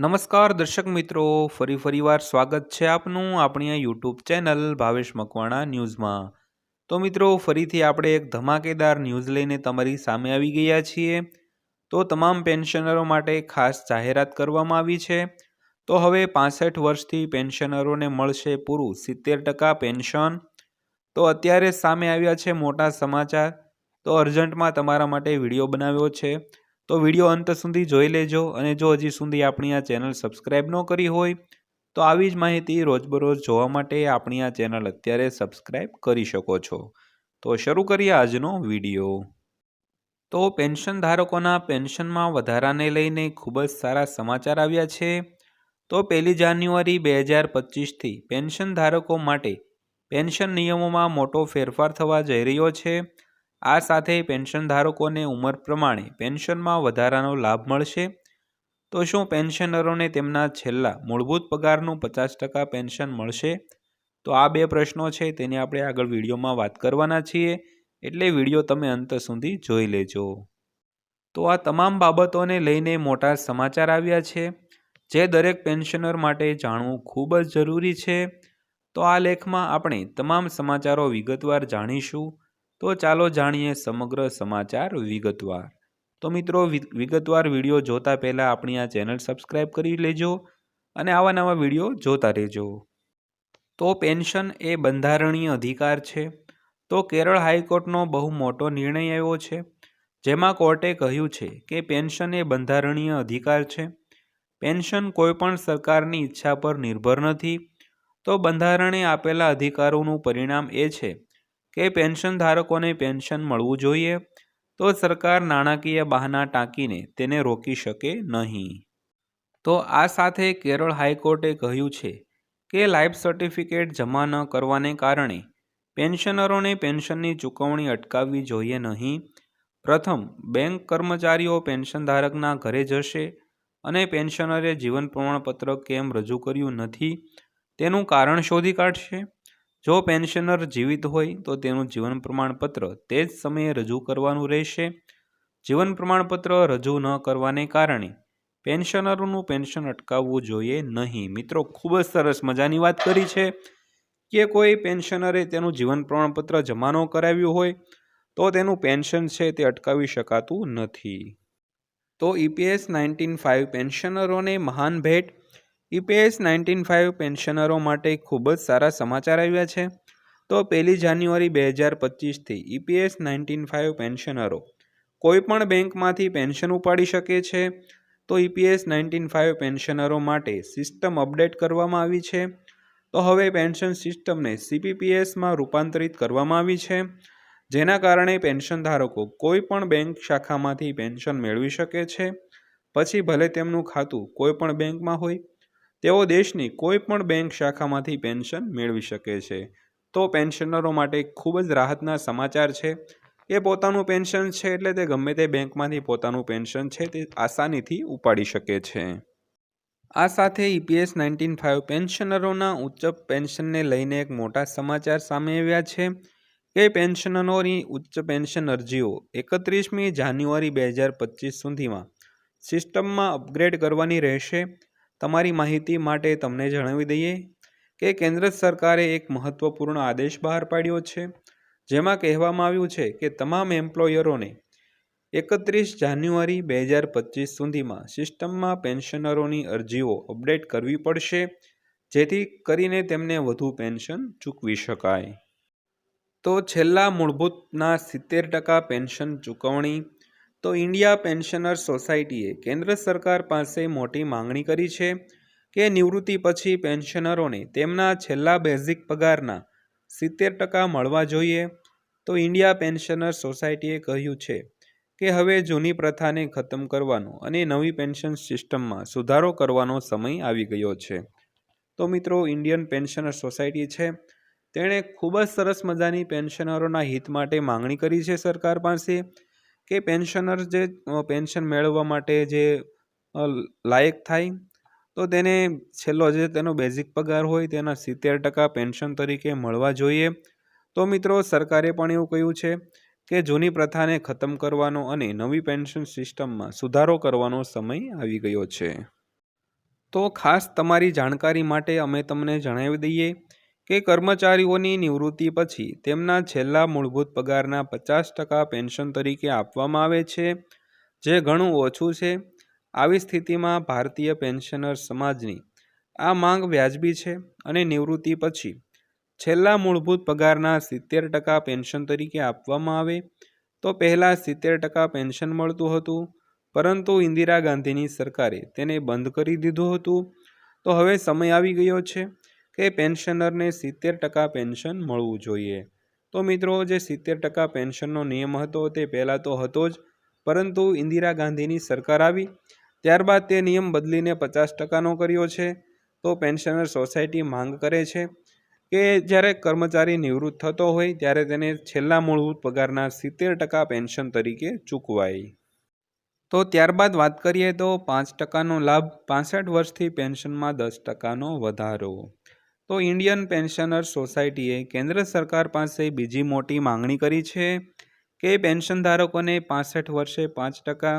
નમસ્કાર દર્શક મિત્રો, ફરી ફરીવાર સ્વાગત છે આપનું આપણી આ યુટ્યુબ ચેનલ ભાવેશ મકવાણા ન્યૂઝમાં. તો મિત્રો, ફરીથી આપણે એક ધમાકેદાર ન્યૂઝ લઈને તમારી સામે આવી ગયા છીએ. તો તમામ પેન્શનરો માટે ખાસ જાહેરાત કરવામાં આવી છે. તો હવે પાસઠ વર્ષથી પેન્શનરોને મળશે પૂરું સિત્તેર ટકા પેન્શન. તો અત્યારે સામે આવ્યા છે મોટા સમાચાર. તો અર્જન્ટમાં તમારા માટે વીડિયો બનાવ્યો છે. તો વીડિયો અંત સુધી જોઈ લેજો અને જો હજી સુધી આપણી આ ચેનલ સબસ્ક્રાઈબ ન કરી હોય, તો આવી જ માહિતી રોજબરોજ જોવા માટે આપણી આ ચેનલ અત્યારે સબસ્ક્રાઈબ કરી શકો છો. તો શરૂ કરીએ આજનો વીડિયો. તો પેન્શન ધારકોના પેન્શનમાં વધારાને લઈને ખૂબ જ સારા સમાચાર આવ્યા છે. તો પહેલી જાન્યુઆરી બે હજાર પચીસથી પેન્શન ધારકો માટે પેન્શન નિયમોમાં મોટો ફેરફાર થવા જઈ રહ્યો છે. આ સાથે પેન્શન ધારકોને ઉંમર પ્રમાણે પેન્શનમાં વધારાનો લાભ મળશે. તો શું પેન્શનરોને તેમના છેલ્લા મૂળભૂત પગારનું પચાસ ટકા પેન્શન મળશે? તો આ બે પ્રશ્નો છે, તેની આપણે આગળ વિડીયોમાં વાત કરવાના છીએ. એટલે વીડિયો તમે અંત સુધી જોઈ લેજો. તો આ તમામ બાબતોને લઈને મોટા સમાચાર આવ્યા છે. જે દરેક પેન્શનર માટે જાણવું ખૂબ જ જરૂરી છે. તો આ લેખમાં આપણે તમામ સમાચારો વિગતવાર જાણીશું. તો ચાલો જાણીએ સમગ્ર સમાચાર વિગતવાર. તો મિત્રો વિગતવાર વીડિયો જોતા પહેલાં આપણી આ ચેનલ સબસ્ક્રાઈબ કરી લેજો અને આવા નવા વીડિયો જોતા રહેજો. તો પેન્શન એ બંધારણીય અધિકાર છે. તો કેરળ હાઈકોર્ટનો બહુ મોટો નિર્ણય આવ્યો છે, જેમાં કોર્ટે કહ્યું છે કે પેન્શન એ બંધારણીય અધિકાર છે. પેન્શન કોઈપણ સરકારની ઈચ્છા પર નિર્ભર નથી. તો બંધારણે આપેલા અધિકારોનું પરિણામ એ છે કે પેન્શન ધારકોને પેન્શન મળવું જોઈએ, તો સરકાર નાણાકીય બહાના ટાંકીને તેને રોકી શકે નહીં. તો આ સાથે કેરળ હાઈકોર્ટે કહ્યું છે કે લાઈફ સર્ટિફિકેટ જમા ન કરવાને કારણે પેન્શનરોને પેન્શનની ચૂકવણી અટકાવવી જોઈએ નહીં. પ્રથમ, બેંક કર્મચારીઓ પેન્શન ધારકના ઘરે જશે અને પેન્શનરે જીવન પ્રમાણપત્ર કેમ રજૂ કર્યું નથી તેનું કારણ શોધી કાઢશે. જો પેન્શનર જીવિત હોય તો તેનું જીવન પ્રમાણપત્ર તે જ સમયે રજૂ કરવાનું રહેશે. જીવન પ્રમાણપત્ર રજૂ ન કરવાને કારણે પેન્શનરોનું પેન્શન અટકાવવું જોઈએ નહીં. મિત્રો, ખૂબ જ સરસ મજાની વાત કરી છે કે કોઈ પેન્શનરે તેનું જીવન પ્રમાણપત્ર જમા ન કરાવ્યું હોય તો તેનું પેન્શન છે તે અટકાવી શકાતું નથી. તો ઈપીએસ નાઇન્ટીન ફાઇવ પેન્શનરોને મહાન ભેટ ઈપીએસ નાઇન્ટીન ફાઇવ પેન્શનરો માટે ખૂબ જ સારા સમાચાર આવ્યા છે. તો પહેલી જાન્યુઆરી બે હજાર પચીસથી ઈપીએસ નાઇન્ટીન ફાઇવ પેન્શનરો કોઈપણ બેંકમાંથી પેન્શન ઉપાડી શકે છે. તો ઈપીએસ નાઇન્ટીન ફાઇવ પેન્શનરો માટે સિસ્ટમ અપડેટ કરવામાં આવી છે. તો હવે પેન્શન સિસ્ટમને સીપીપીએસમાં રૂપાંતરિત કરવામાં આવી છે. જેના કારણે પેન્શન ધારકો કોઈ પણ બેંક શાખામાંથી પેન્શન મેળવી શકે છે. પછી ભલે તેમનું ખાતું કોઈ પણ બેંકમાં હોય તેઓ દેશની કોઈ પણ બેંક શાખામાંથી પેન્શન મેળવી શકે છે. તો પેન્શનરો માટે ખૂબ જ રાહતના સમાચાર છે. એ પોતાનું પેન્શન છે એટલે તે ગમે તે બેંકમાંથી પોતાનું પેન્શન છે તે આસાનીથી ઉપાડી શકે છે. આ સાથે ઈપીએસ નાઇન્ટીન ફાઇવ પેન્શનરોના ઉચ્ચ પેન્શનને લઈને એક મોટા સમાચાર સામે આવ્યા છે કે પેન્શનરોની ઉચ્ચ પેન્શન અરજીઓ એકત્રીસમી જાન્યુઆરી બે હજાર પચીસ સુધીમાં સિસ્ટમમાં અપગ્રેડ કરવાની રહેશે તમારી માહિતી માટે તમને જણાવી દઈએ કે કેન્દ્ર સરકારે એક મહત્વપૂર્ણ આદેશ બહાર પાડ્યો છે, જેમાં કહેવામાં આવ્યું છે કે તમામ એમ્પ્લોયરોને એકત્રીસ જાન્યુઆરી બે હજાર પચીસ સુધીમાં સિસ્ટમમાં પેન્શનરોની અરજીઓ અપડેટ કરવી પડશે, જેથી કરીને તેમને વધુ પેન્શન ચૂકવી શકાય. તો છેલ્લા મૂળભૂતના સિત્તેર ટકા પેન્શન ચૂકવણી તો ઇન્ડિયા પેન્શનર સોસાયટીએ કેન્દ્ર સરકાર પાસે મોટી માંગણી કરી છે કે નિવૃત્તિ પછી પેન્શનરોને તેમના છેલ્લા બેઝિક પગારના સિત્તેર ટકા મળવા જોઈએ. તો ઇન્ડિયા પેન્શનર સોસાયટીએ કહ્યું છે કે હવે જૂની પ્રથાને ખતમ કરવાનો અને નવી પેન્શન સિસ્ટમમાં સુધારો કરવાનો સમય આવી ગયો છે. તો મિત્રો, ઇન્ડિયન પેન્શનર સોસાયટી છે. તેણે ખૂબ જ સરસ મજાની પેન્શનરોના હિત માટે માંગણી કરી છે સરકાર પાસે. કે પેન્શનર જે પેન્શન મેળવવા માટે જે લાયક થાય, તો તેને છેલ્લો જે તેનો બેઝિક પગાર હોય તેના સિત્તેર ટકા પેન્શન તરીકે મળવા જોઈએ. તો મિત્રો, સરકારે પણ એવું કહ્યું છે કે જૂની પ્રથાને ખતમ કરવાનો અને નવી પેન્શન સિસ્ટમમાં સુધારો કરવાનો સમય આવી ગયો છે. તો ખાસ તમારી જાણકારી માટે અમે તમને જણાવી દઈએ કે કર્મચારીઓની નિવૃત્તિ પછી તેમના છેલ્લા મૂળભૂત પગારના પચાસ ટકા પેન્શન તરીકે આપવામાં આવે છે, જે ઘણું ઓછું છે. આવી સ્થિતિમાં ભારતીય પેન્શનર સમાજની આ માંગ વ્યાજબી છે અને નિવૃત્તિ પછી છેલ્લા મૂળભૂત પગારના સિત્તેર ટકા પેન્શન તરીકે આપવામાં આવે. તો પહેલાં સિત્તેર ટકા પેન્શન મળતું હતું, પરંતુ ઇન્દિરા ગાંધીની સરકારે તેને બંધ કરી દીધું હતું. તો હવે સમય આવી ગયો છે. કે પેન્શનરને સિત્તેર ટકા પેન્શન મળવું જોઈએ. તો મિત્રો, જે સિત્તેર ટકા પેન્શનનો નિયમ હતો તે પહેલાં તો હતો જ, પરંતુ ઇન્દિરા ગાંધીની સરકાર આવી, ત્યારબાદ તે નિયમ બદલીને પચાસ ટકાનો કર્યો છે. તો પેન્શનર સોસાયટી માંગ કરે છે કે જ્યારે કર્મચારી નિવૃત્ત થતો હોય, ત્યારે તેને છેલ્લા મૂળભૂત પગારના સિત્તેર ટકા પેન્શન તરીકે ચૂકવાય. તો ત્યારબાદ વાત કરીએ તો પાંચ ટકાનો લાભ, પાસઠ વર્ષથી પેન્શનમાં દસ ટકાનો વધારો. તો ઇન્ડિયન પેન્શનર સોસાયટીએ કેન્દ્ર સરકાર પાસે બીજી મોટી માંગણી કરી છે કે પેન્શન ધારકોને પાસઠ વર્ષે પાંચ ટકા,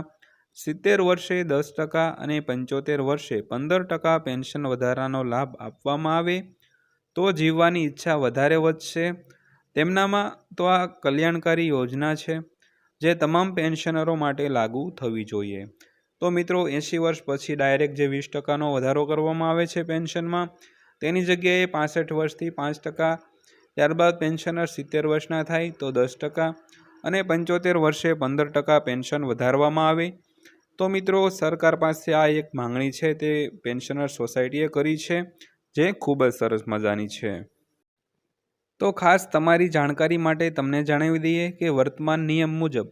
સિત્તેર વર્ષે દસ ટકા અને પંચોતેર વર્ષે પંદર ટકા પેન્શન વધારાનો લાભ આપવામાં આવે તો જીવવાની ઈચ્છા વધારે વધશે. તેમનામાં તો આ કલ્યાણકારી યોજના છે જે તમામ પેન્શનરો માટે લાગુ થવી જોઈએ. તો મિત્રો, એંશી વર્ષ પછી ડાયરેક્ટ જે વીસ ટકાનો વધારો કરવામાં આવે છે પેન્શનમાં તેની જગ્યાએ પાસઠ વર્ષથી પાંચ ટકા, ત્યારબાદ પેન્શનર સિત્તેર વર્ષના થાય તો દસ ટકા અને પંચોતેર વર્ષે પંદર ટકા પેન્શન વધારવામાં આવે. તો મિત્રો, સરકાર પાસે આ એક માંગણી છે તે પેન્શનર સોસાયટીએ કરી છે, જે ખૂબ જ સરસ મજાની છે. તો ખાસ તમારી જાણકારી માટે તમને જણાવી દઈએ કે વર્તમાન નિયમ મુજબ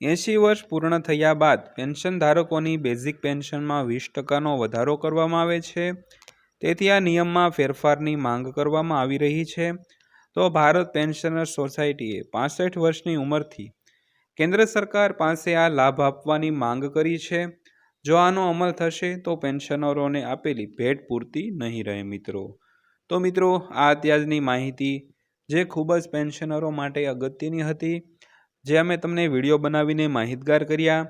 એંશી વર્ષ પૂર્ણ થયા બાદ પેન્શન ધારકોની બેઝિક પેન્શનમાં વીસ ટકાનો વધારો કરવામાં આવે છે. તેથી આ નિયમમાં ફેરફારની માંગ કરવામાં આવી રહી છે. તો ભારત પેન્શનર સોસાયટીએ પાસઠ વર્ષની ઉંમરથી કેન્દ્ર સરકાર પાસે આ લાભ આપવાની માંગ કરી છે. જો આનો અમલ થશે તો પેન્શનરોને આપેલી ભેટ પૂરતી નહીં રહે મિત્રો. તો મિત્રો, આ અત્યારની માહિતી જે ખૂબ જ પેન્શનરો માટે અગત્યની હતી. જે અમે તમને વીડિયો બનાવીને માહિતગાર કર્યા.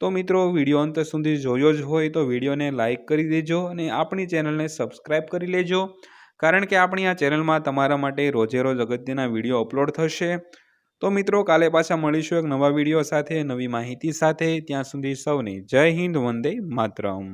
તો મિત્રો વીડિયો અંત સુધી જોયો જ હોય તો વિડીયોને લાઇક કરી દેજો અને આપણી ચેનલને સબસ્ક્રાઈબ કરી લેજો. કારણ કે આપણી આ ચેનલમાં તમારા માટે રોજે રોજ અગત્યના વીડિયો અપલોડ થશે. તો મિત્રો કાલે પાછા મળીશું એક નવા વીડિયો સાથે, નવી માહિતી સાથે. ત્યાં સુધી સૌને જય હિન્દ, વંદે માતરમ.